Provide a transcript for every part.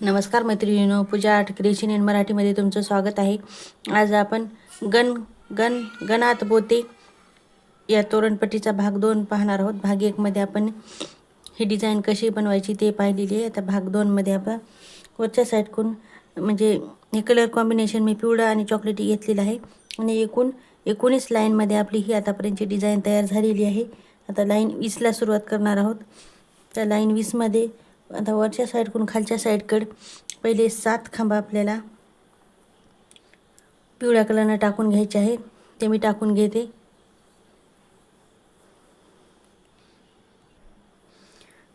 नमस्कार मैत्रिणीनो Pooja art creation in मराठीमध्ये तुमचं स्वागत आहे. आज आपण गण गण गणात बोते या तोरणपट्टीचा भाग दोन पाहणार आहोत. भाग एकमध्ये आपण ही डिझाईन कशी बनवायची ते पाहिलेली आहे. आता भाग दोनमध्ये आपण वरच्या साईडकून म्हणजे हे कलर कॉम्बिनेशन मी पिवळा आणि चॉकलेटी घेतलेलं आहे. आणि एकूण एकोणीस लाईनमध्ये आपली ही आतापर्यंतची डिझाईन तयार झालेली आहे. आता लाईन वीसला सुरुवात करणार आहोत. त्या लाईन वीसमध्ये आता वरच्या साईडकडून खालच्या साईडकडे पहिले सात खांब आपल्याला पिवळ्या कलरनं टाकून घ्यायचे आहे ते मी टाकून घेते.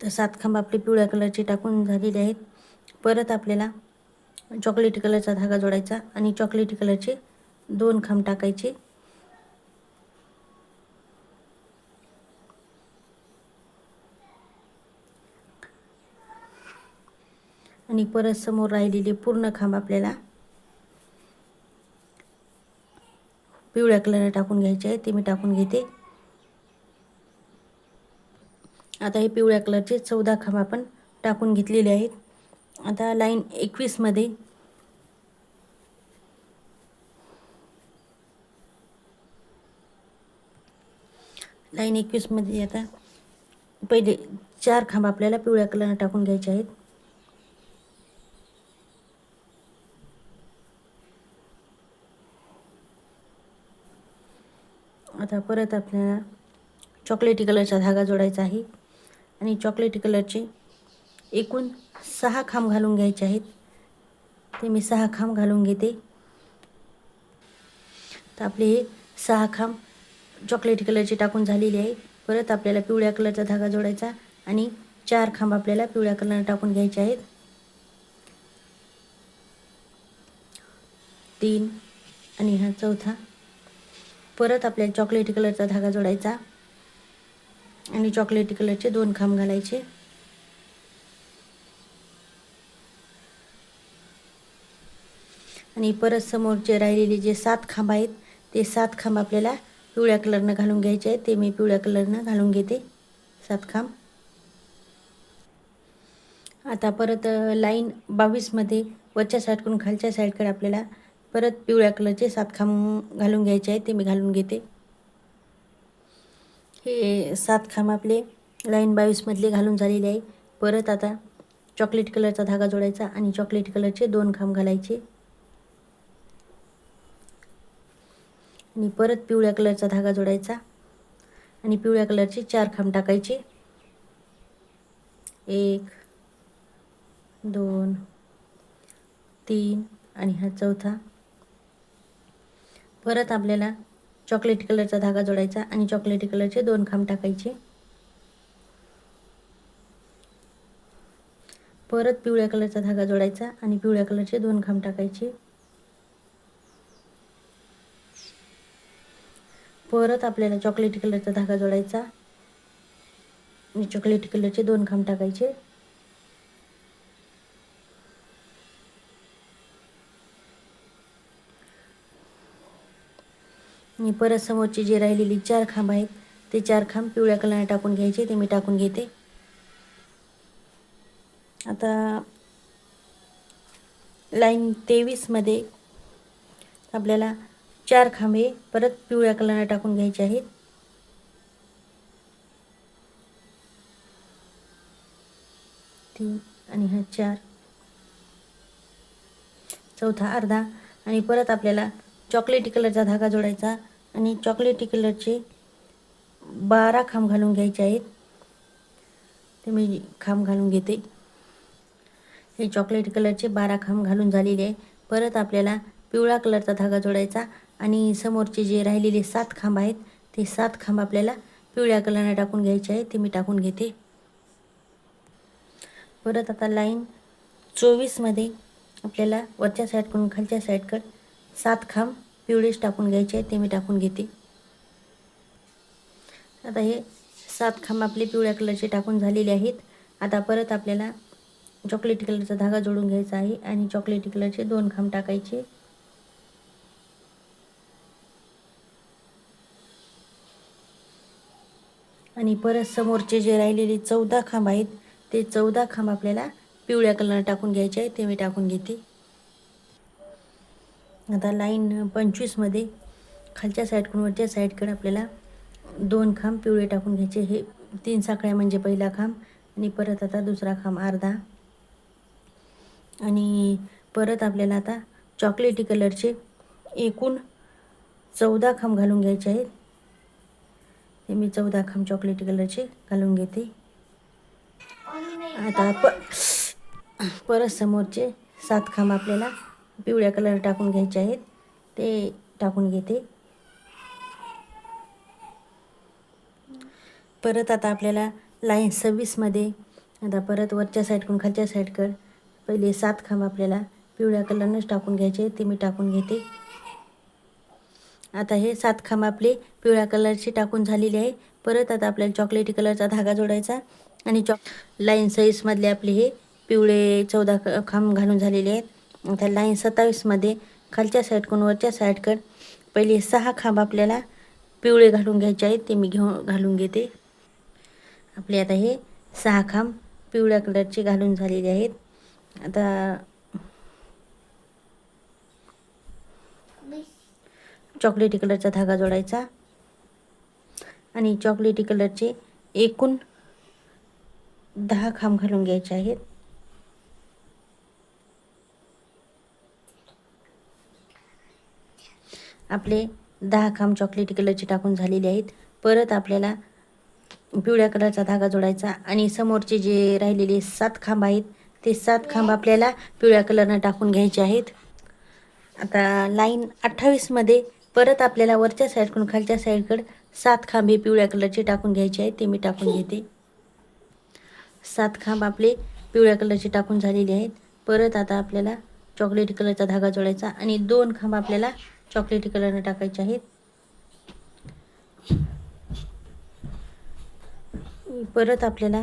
तर सात खांब आपले पिवळ्या कलरचे टाकून झालेले आहेत. परत आपल्याला चॉकलेटी कलरचा धागा जोडायचा आणि चॉकलेटी कलरचे दोन खांब टाकायचे. आणि परत समोर राहिलेले पूर्ण खांब आपल्याला पिवळ्या कलर टाकून घ्यायचे आहे. ते मी टाकून घेते. आता हे पिवळ्या कलरचे चौदा खांब आपण टाकून घेतलेले आहेत. आता लाईन एकवीसमध्ये लाईन एकवीसमध्ये आता पहिले चार खांब आपल्याला पिवळ्या कलरनं टाकून घ्यायचे आहेत. आता परत आपल्याला चॉकलेटी कलरचा धागा जोडायचा आहे. आणि चॉकलेटी कलरचे एकूण सहा खांब घालून घ्यायचे आहेत. ते मी सहा खांब घालून घेते. तर आपले हे सहा खांब चॉकलेटी कलरचे टाकून झालेले आहे परत आपल्याला पिवळ्या कलरचा धागा जोडायचा आणि चार खांब आपल्याला पिवळ्या कलर टाकून घ्यायचे आहेत. तीन आणि हा चौथा. परत आपल्याला चॉकलेटी कलरचा धागा जोडायचा. आणि चॉकलेटी कलरचे दोन खांब घालायचे. आणि परत समोरचे राहिलेले जे सात खांब आहेत ते सात खांब आपल्याला पिवळ्या कलरनं घालून घ्यायचे आहेत. ते मी पिवळ्या कलरनं घालून घेते. सात खांब. आता परत लाईन बावीसमध्ये वरच्या साईडकडून खालच्या साईडकडे आपल्याला परत पिवळ्या कलरचे सात खांब घालून घ्यायचे आहे ते मी घालून घेते. हे सात खांब आपले लाईन बावीसमधले घालून झालेले आहे. परत आता चॉकलेट कलरचा धागा जोडायचा आणि चॉकलेट कलरचे दोन खांब घालायचे. आणि परत पिवळ्या कलरचा धागा जोडायचा आणि पिवळ्या कलरचे चार खांब टाकायचे. एक दोन तीन आणि हा चौथा. परत आपल्याला चॉकलेटी कलरचा धागा जोडायचा आणि चॉकलेटी कलरचे दोन खांब टाकायचे. परत पिवळ्या कलरचा धागा जोडायचा आणि पिवळ्या कलरचे दोन खांब टाकायचे. परत आपल्याला चॉकलेटी कलरचा धागा जोडायचा आणि चॉकलेटी कलरचे दोन खांब टाकायचे. आणि परत समोरचे जे राहिलेली चार खांब आहेत ते चार खांब पिवळ्या कलरने टाकून घ्यायचे ते मी टाकून घेते. आता लाईन तेवीसमध्ये आपल्याला चार खांबे परत पिवळ्या कलरने टाकून घ्यायचे आहेत. तीन आणि हा चार. चौथा अर्धा आणि परत आपल्याला चॉकलेटी कलरचा धागा जोडायचा आणि चॉकलेटी कलरचे बारा खांब घालून घ्यायचे आहेत. ते मी खांब घालून घेते. हे चॉकलेटी कलरचे बारा खांब घालून झालेले आहे. परत आपल्याला पिवळा कलरचा धागा जोडायचा आणि समोरचे जे राहिलेले सात खांब आहेत ते सात खांब आपल्याला पिवळ्या कलरने टाकून घ्यायचे आहे. ते मी टाकून घेते. परत आता लाईन चोवीसमध्ये आपल्याला वरच्या साईडकडून खालच्या साईडकडे सात खांब पिवळेच टाकून घ्यायचे आहे ते मी टाकून घेते. आता हे सात खांब आपले पिवळ्या कलरचे टाकून झालेले आहेत. आता परत आपल्याला चॉकलेटी कलरचा धागा जोडून घ्यायचा आहे आणि चॉकलेटी कलरचे दोन खांब टाकायचे. आणि परत समोरचे जे राहिलेले चौदा खांब आहेत ते चौदा खांब आपल्याला पिवळ्या कलर टाकून घ्यायचे आहे ते मी टाकून घेते. आता लाईन पंचवीसमध्ये खालच्या साईडकडून वरच्या साईडकडे आपल्याला दोन खांब पिवळे टाकून घ्यायचे. हे तीन साखळ्या म्हणजे पहिला खांब आणि परत आता दुसरा खांब अर्धा. आणि परत आपल्याला आता चॉकलेटी कलरचे एकूण चौदा खांब घालून घ्यायचे आहेत. ते मी चौदा खांब चॉकलेटी कलरचे घालून घेते. आता प परत समोरचे सात खांब आपल्याला पिवळ्या कलर टाकून घ्यायचे आहेत. ते टाकून घेते. परत आता आपल्याला लाईन सव्वीसमध्ये आता परत वरच्या साईडकडून खालच्या साईडकड पहिले सात खांब आपल्याला पिवळ्या कलरनंच टाकून घ्यायचे ते मी टाकून घेते. आता हे सात खांब आपले पिवळ्या कलरचे टाकून झालेले आहे. परत आता आपल्याला चॉकलेटी कलरचा धागा जोडायचा आणि चॉक लाईन सईसमधले आपले हे पिवळे चौदा क- खांब घालून झालेले आहेत. आता लाईन सत्तावीसमध्ये खालच्या साईडकडून वरच्या साईडकडं पहिले सहा खांब आपल्याला पिवळे घालून घ्यायचे आहेत ते मी घेऊन घालून घेते. आपले आता हे सहा खांब पिवळ्या कलरचे घालून झालेले आहेत. आता चॉकलेटी कलरचा धागा जोडायचा आणि चॉकलेटी कलरचे एकूण दहा खांब घालून घ्यायचे आहेत. आपले दहा खांब चॉकलेटी कलरचे टाकून झालेले आहेत. परत आपल्याला पिवळ्या कलरचा धागा जोडायचा आणि समोरचे जे राहिलेले सात खांब आहेत ते सात खांब आपल्याला पिवळ्या कलरनं टाकून घ्यायचे आहेत. आता लाईन अठ्ठावीसमध्ये परत आपल्याला वरच्या साईडकडून खालच्या साईडकडं सात खांब हे पिवळ्या कलरचे टाकून घ्यायचे आहेत ते मी टाकून घेते. सात खांब आपले पिवळ्या कलरचे टाकून झालेले आहेत. परत आता आपल्याला चॉकलेटी कलरचा धागा जोडायचा आणि दोन खांब आपल्याला चॉकलेटी कलरने टाकायचे आहेत. परत आपल्याला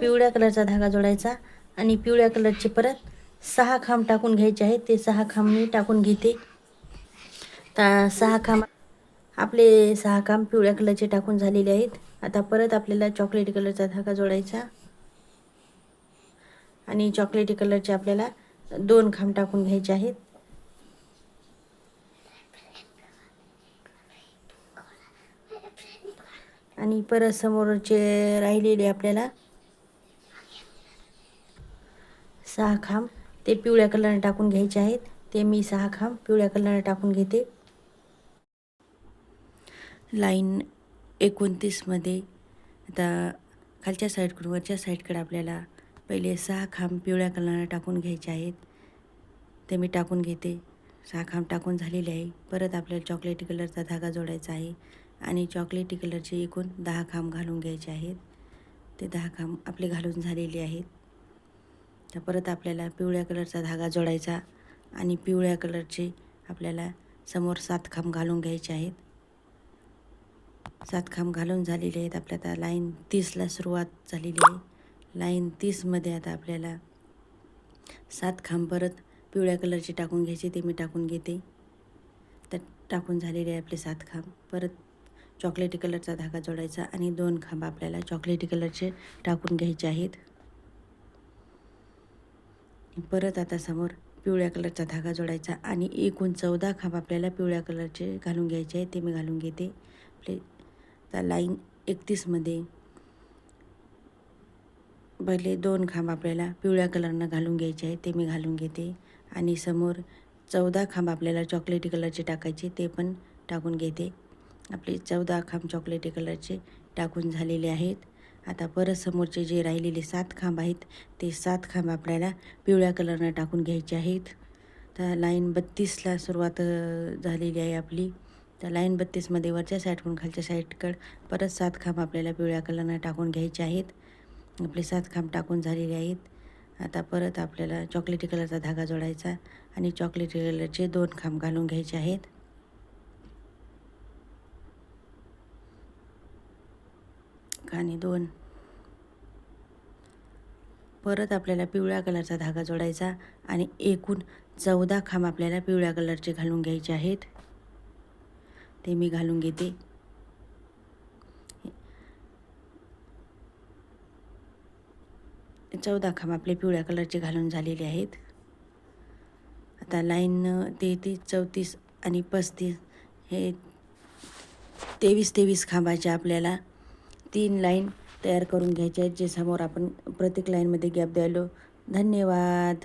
पिवळ्या कलरचा धागा जोडायचा आणि पिवळ्या कलरचे परत सहा खांब टाकून घ्यायचे आहेत. ते सहा खांब मी टाकून घेते. तर सहा खांब आपले सहा खांब पिवळ्या कलरचे टाकून झालेले आहेत. आता परत आपल्याला चॉकलेटी कलरचा धागा जोडायचा आणि चॉकलेटी कलरचे आपल्याला दोन खांब टाकून घ्यायचे आहेत. आणि परत समोरचे राहिलेले आपल्याला सहा खांब. ते पिवळ्या कलरने टाकून घ्यायचे आहेत. ते मी सहा खांब पिवळ्या कलरने टाकून घेते. लाईन एकोणतीसमध्ये आता खालच्या साईडकडून वरच्या साईडकडे आपल्याला पहिले सहा खांब पिवळ्या कलरने टाकून घ्यायचे आहेत. ते मी टाकून घेते. सहा खांब टाकून झालेले आहे. परत आपल्याला चॉकलेटी कलरचा धागा जोडायचा आहे. आणि चॉकलेटी कलरचे एकूण दहा खांब घालून घ्यायचे आहेत. ते दहा खांब आपले घालून झालेले आहेत. तर परत आपल्याला पिवळ्या कलरचा धागा जोडायचा आणि पिवळ्या कलरचे आपल्याला समोर सात खांब घालून घ्यायचे आहेत. सात खांब घालून झालेले आहेत. आपल्या आता लाईन तीसला सुरुवात झालेली आहे. लाईन तीसमध्ये आता आपल्याला सात खांब परत पिवळ्या कलरचे टाकून घ्यायचे. ते मी टाकून घेते. तर टाकून झालेले आहे आपले सात खांब. परत चॉकलेटी कलरचा धागा जोडायचा आणि दोन खांब आपल्याला चॉकलेटी कलरचे टाकून घ्यायचे आहेत. परत आता समोर पिवळ्या कलरचा धागा जोडायचा आणि एकूण चौदा खांब आपल्याला पिवळ्या कलरचे घालून घ्यायचे आहे ते मी घालून घेते. आपले आता लाईन एकतीसमध्ये पहिले दोन खांब आपल्याला पिवळ्या कलरनं घालून घ्यायचे आहे ते मी घालून घेते. आणि समोर चौदा खांब आपल्याला चॉकलेटी कलरचे टाकायचे ते पण टाकून घेते. आपले चौदा खांब चॉकलेटी कलरचे टाकून झालेले आहेत. आता परत समोरचे जे राहिलेले सात खांब आहेत ते सात खांब आपल्याला पिवळ्या कलरनं टाकून घ्यायचे आहेत. तर लाईन बत्तीसला सुरुवात झालेली आहे आपली. तर लाईन बत्तीसमध्ये वरच्या साईडकडून खालच्या साईडकडं परत सात खांब आपल्याला पिवळ्या कलरनं टाकून घ्यायचे आहेत. आपले सात खांब टाकून झालेले आहेत. आता परत आपल्याला चॉकलेटी कलरचा धागा जोडायचा आणि चॉकलेटी कलरचे दोन खांब घालून घ्यायचे आहेत. आणि दोन. परत आपल्याला पिवळ्या कलरचा धागा जोडायचा आणि एकूण चौदा खांब आपल्याला पिवळ्या कलरचे घालून घ्यायचे आहेत. ते मी घालून घेते. चौदा खांब आपले पिवळ्या कलरचे घालून झालेले आहेत. आता लाईन तेहतीस चौतीस आणि पस्तीस हे तेवीस तेवीस खांबाचे आपल्याला तीन लाईन तयार करून घ्यायच्या आहेत जे समोर आपण प्रत्येक लाईनमध्ये गॅप द्यायलो. धन्यवाद.